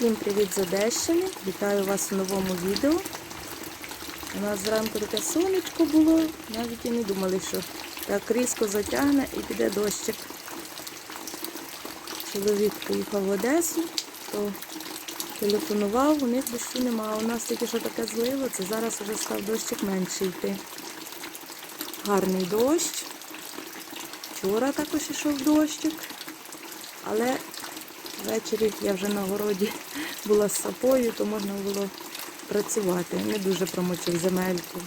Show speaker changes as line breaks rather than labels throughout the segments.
Всім привіт з Одещини! Вітаю вас у новому відео. У нас зранку таке сонечко було, навіть і не думали, що так різко затягне і піде дощик. Чоловік поїхав в Одесу, то телефонував, у них дощу немає. У нас тільки що таке злило, це зараз вже став дощик менше йти. Гарний дощ. Вчора також йшов дощик, але Ввечері я вже на городі була з сапою, то можна було працювати. Не дуже промочив земельку.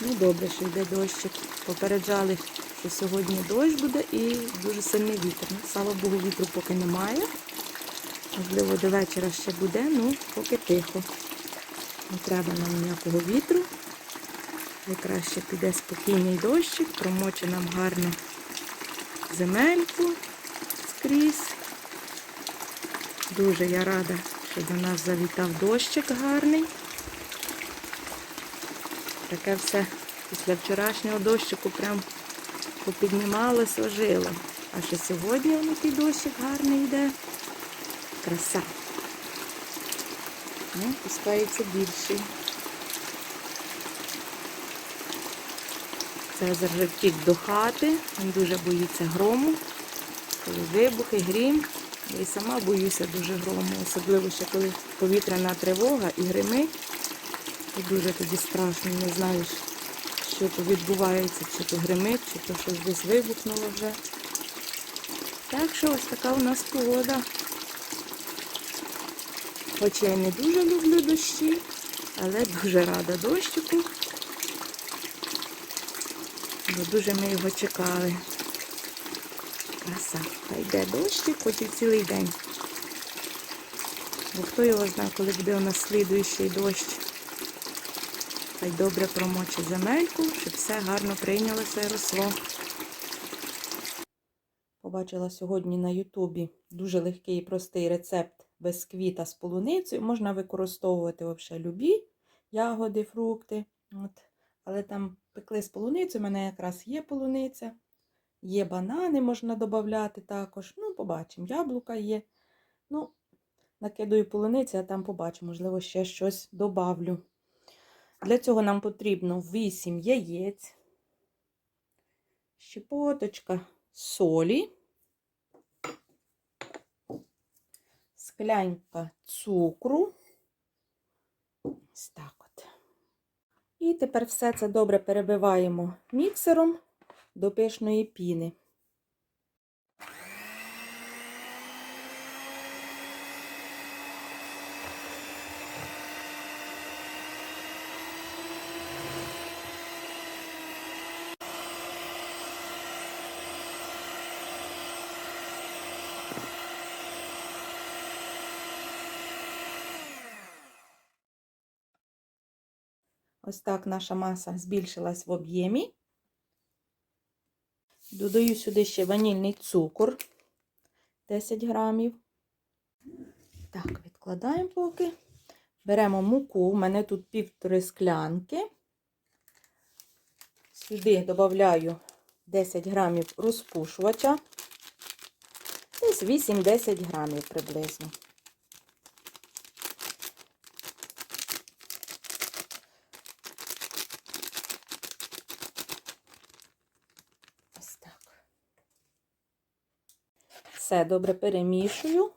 Ну добре, що йде дощик. Попереджали, що сьогодні дощ буде і дуже сильний вітер. Ну, Слава Богу, вітру поки немає. Можливо, до вечора ще буде, ну поки тихо. Не треба нам ніякого вітру. Найкраще піде спокійний дощик, промоче нам гарно земельку скрізь. Дуже я рада, що до нас завітав дощик гарний. Таке все після вчорашнього дощику прям попіднімалося, ожило. А що сьогодні воно такий дощик гарний йде. Краса. Ну, пускається більший. Цезар вже втік до хати, він дуже боїться грому, коли вибухи, грім. Я і сама боюся дуже грому, особливо ще коли повітряна тривога і гримить. І дуже тоді страшно, не знаєш, що то відбувається, чи то гримить, чи то щось десь вибухнуло вже. Так що ось така у нас погода. Хоч я не дуже люблю дощі, але дуже рада дощику. Бо дуже ми його чекали. Краса. Хай йде дощик, хоч і цілий день. Бо хто його знає, коли буде у нас слідуючий дощ. Хай добре промочить земельку, щоб все гарно прийнялося і росло. Побачила сьогодні на Ютубі дуже легкий і простий рецепт бисквіта з полуницею. Можна використовувати взагалі любі ягоди, фрукти. От. Але там пекли з полуницею, у мене якраз є полуниця. Є банани, можна додати також. Ну, побачимо. Яблука є. Ну, накидаю полуниці, а там побачу, можливо, ще щось добавлю. Для цього нам потрібно 8 яєць, щепоточка солі, склянка цукру. Так от. І тепер все це добре перебиваємо міксером до пишної піни. Ось так наша маса збільшилась в об'ємі. Додаю сюди ще ванільний цукор 10 грамів. Так, відкладаємо поки. Беремо муку, у мене тут півтори склянки. Сюди додаю 10 грамів розпушувача. Десь 8-10 грамів приблизно. Ось так. Все добре перемішую.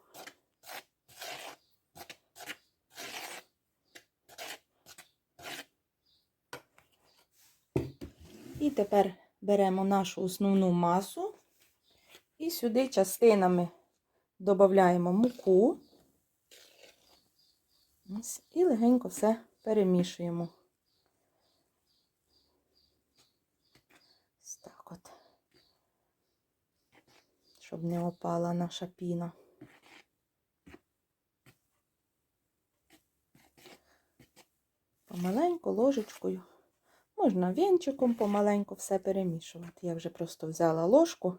І тепер беремо нашу основну масу і сюди частинами додаємо муку і легенько все перемішуємо. Ось так от, щоб не опала наша піна. Помаленьку ложечкою. Можна вінчиком помаленьку все перемішувати. Я вже просто взяла ложку.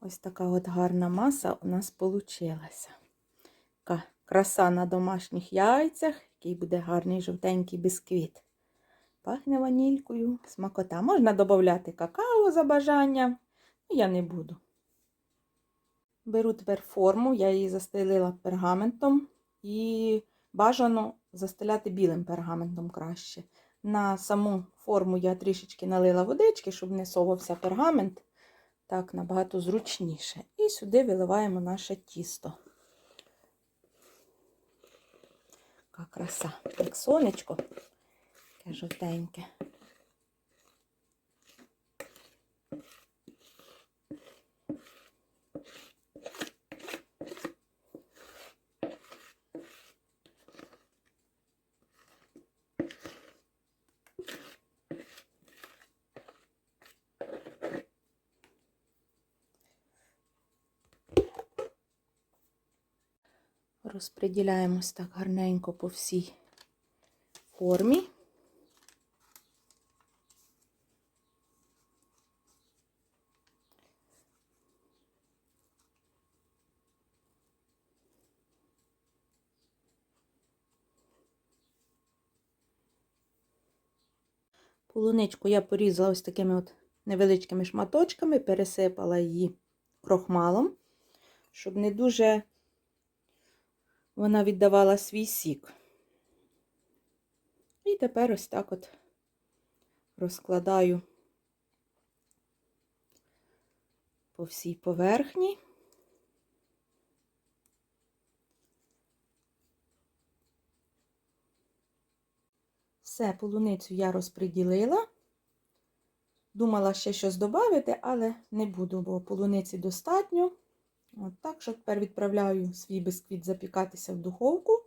Ось така от гарна маса у нас получилася. Краса на домашніх яйцях, який буде гарний жовтенький бісквіт. Пахне ванількою, смакота. Можна додати какао за бажанням. Ну, я не буду. Беру тепер форму, я її застелила пергаментом і бажано застеляти білим пергаментом краще. На саму форму я трішечки налила водички, щоб не совався пергамент. Так, набагато зручніше. І сюди виливаємо наше тісто. Яка краса, як сонечко, таке жовтеньке. Розподіляємось так гарненько по всій формі. Полуничку я порізала ось такими от невеличкими шматочками, пересипала її крохмалом, щоб не дуже вона віддавала свій сік. І тепер ось так от розкладаю по всій поверхні. Все, полуницю я розподілила. Думала ще щось додати, але не буду, бо полуниці достатньо. От так що тепер відправляю свій бисквіт запікатися в духовку.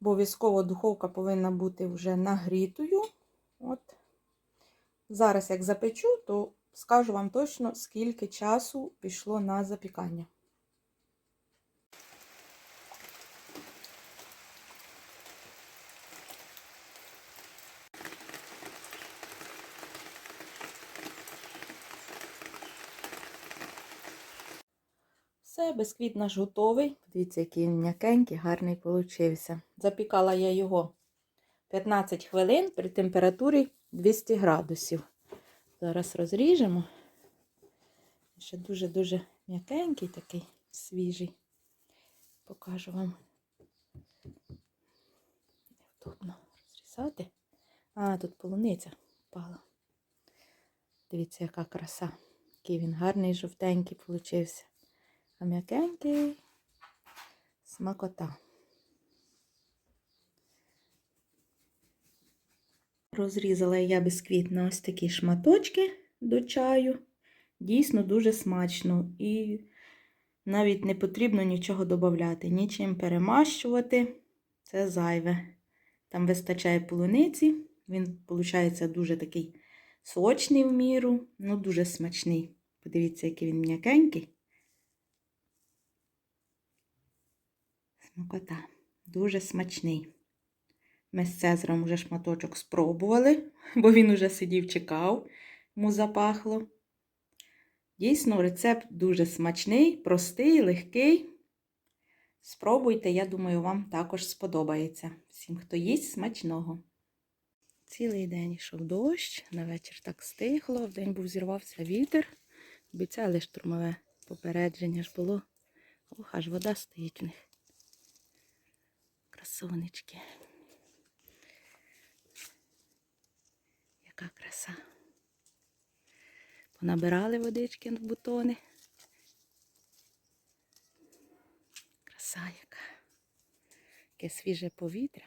Обов'язково духовка повинна бути вже нагрітою. От. Зараз, як запечу, то скажу вам точно, скільки часу пішло на запікання. Все, бисквіт наш готовий. Дивіться, який він м'якенький, гарний получився. Запікала я його 15 хвилин при температурі 200 градусів. Зараз розріжемо. Ще дуже-дуже м'якенький такий свіжий. Покажу вам. Невдобно розрізати. А, тут полуниця впала. Дивіться, яка краса. Який він гарний, жовтенький получився. А м'якенький смакота. Розрізала я бісквіт на ось такі шматочки до чаю. Дійсно дуже смачно. І навіть не потрібно нічого додати, нічим перемащувати. Це зайве. Там вистачає полуниці. Він, виходить, дуже такий сочний в міру, ну дуже смачний. Подивіться, який він м'якенький. Смакота. Дуже смачний. Ми з Цезарем вже шматочок спробували, бо він уже сидів, чекав, йому запахло. Дійсно, рецепт дуже смачний, простий, легкий. Спробуйте, я думаю, вам також сподобається. Всім, хто їсть, смачного. Цілий день йшов дощ, на вечір так стихло, вдень був зірвався вітер. Обіцяли штурмове попередження ж було. Ох, аж вода стоїть в них. Красунечки. Яка краса. Понабирали водички в бутони. Краса яка. Яке свіже повітря.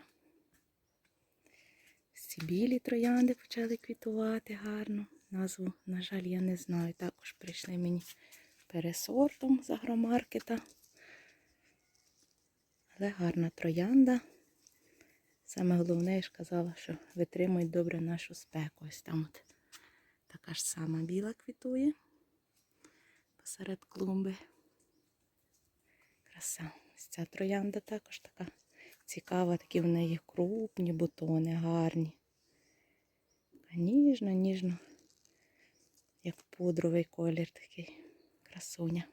Ці білі троянди почали квітувати гарно. Назву, на жаль, я не знаю. Також прийшли мені пересортом з агромаркета. Але гарна троянда. Саме головне, я ж казала, що витримують добре нашу спеку. Ось там от така ж сама біла квітує посеред клумби. Краса. Ось ця троянда також така цікава, такі в неї крупні бутони, гарні. Ніжно, ніжно, як пудровий колір такий красуня.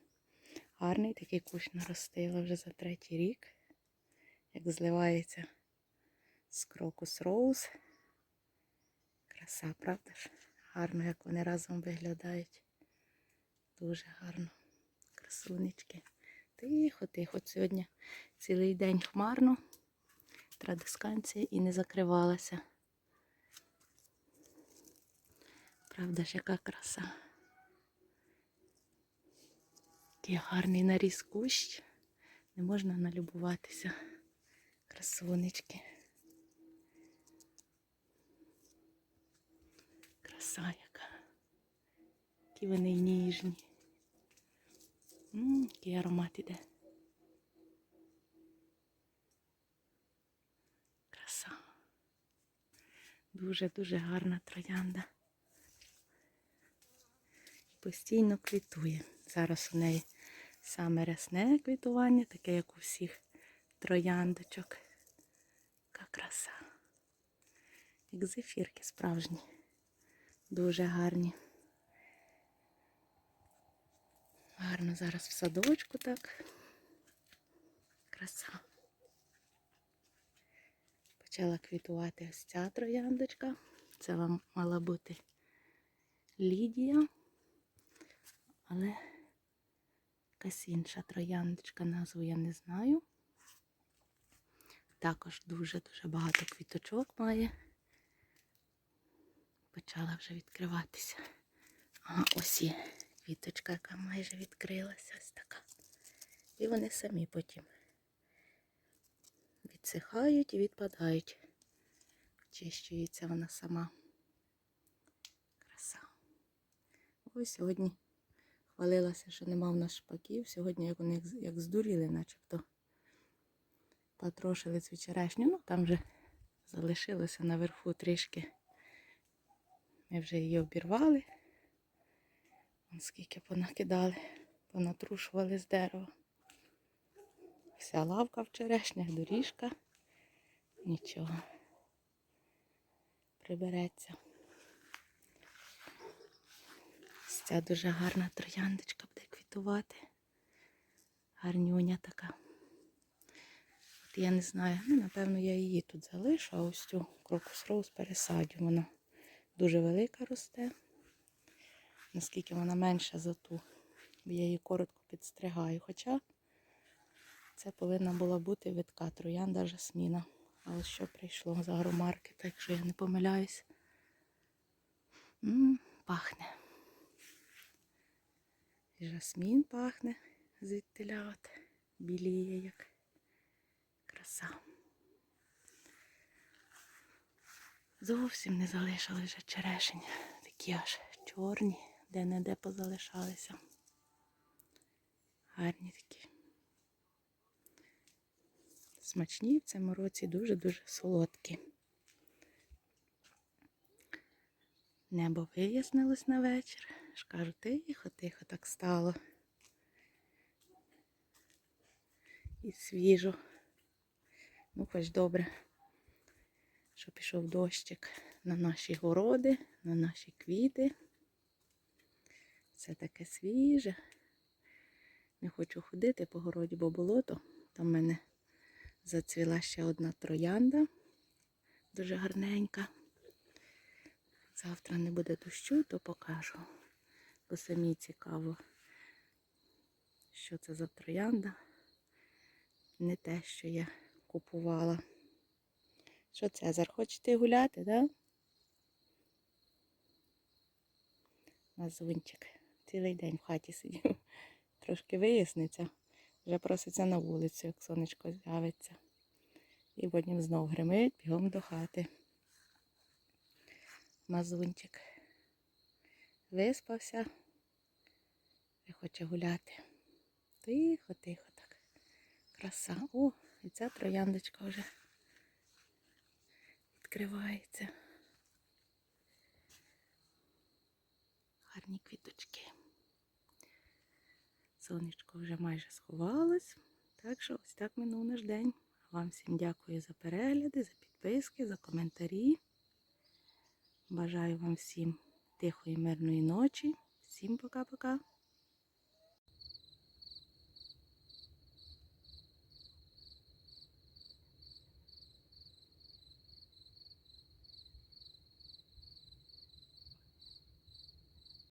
Гарний такий кущ наростила вже за третій рік, як зливається з крокус роуз. Краса, правда ж? Гарно, як вони разом виглядають. Дуже гарно. Красунечки. Тихо, тихо. Сьогодні цілий день хмарно. Традисканція і не закривалася. Правда ж, яка краса. Який гарний наріз кущ. Не можна налюбуватися. Красунечки. Краса яка. Які вони ніжні. М, який аромат іде. Краса. Дуже-дуже гарна троянда. Постійно квітує. Зараз у неї саме рясне квітування, таке, як у всіх трояндочок. Краса. Як зефірки справжні. Дуже гарні. Гарно зараз в садочку так. Краса. Почала квітувати ось ця трояндочка. Це вам мала бути Лідія. Але якась інша трояндочка, назву я не знаю. Також дуже-дуже багато квіточок має. Почала вже відкриватися. Ага, ось є квіточка, яка майже відкрилася. Ось така. І вони самі потім відсихають і відпадають. Очищується вона сама. Краса. Ось сьогодні хвалилася, що нема в нас шпаків. Сьогодні як вони як здуріли, начебто потрошили цю черешню. Ну, там вже залишилося наверху трішки. Ми вже її обірвали. Вон скільки понакидали, понатрушували з дерева. Вся лавка в черешнях, доріжка. Нічого. Прибереться. Ця дуже гарна трояндочка буде квітувати. Гарнюня така. Я не знаю, ну, напевно, я її тут залишу, а ось цю крокус роуз пересадю. Вона дуже велика росте. Наскільки вона менша за ту, я її коротко підстригаю. Хоча це повинна була бути витка троянда жасміна. Але що прийшло з агромаркета, якщо я не помиляюсь. М, пахне. І жасмін пахне звідтиля от біліє як краса. Зовсім не залишили вже черешень. Такі аж чорні, де-не-де позалишалися. Гарні такі. Смачні в цьому році дуже-дуже солодкі. Небо вияснилось на вечір. Ж кажу, тихо, тихо так стало. І свіжо. Ну, хоч добре, що пішов дощик на наші городи, на наші квіти. Все таке свіже. Не хочу ходити по городі, бо болото. Там в мене зацвіла ще одна троянда, дуже гарненька. Завтра не буде дощу, то покажу. Бо самі цікаво, що це за троянда. Не те, що я купувала. Що Цезар, хочете гуляти, да? Мазунчик. Цілий день в хаті сидів. Трошки виясниться. Вже проситься на вулицю, як сонечко з'явиться. І потім знов гримить бігом до хати. Мазунчик. Виспався і хоче гуляти. Тихо, тихо так. Краса. О, і ця трояндочка вже відкривається. Гарні квіточки. Сонечко вже майже сховалось. Так що ось так минув наш день. Вам всім дякую за перегляди, за підписки, за коментарі. Бажаю вам всім тихої, мирної ночі. Всім пока-пока.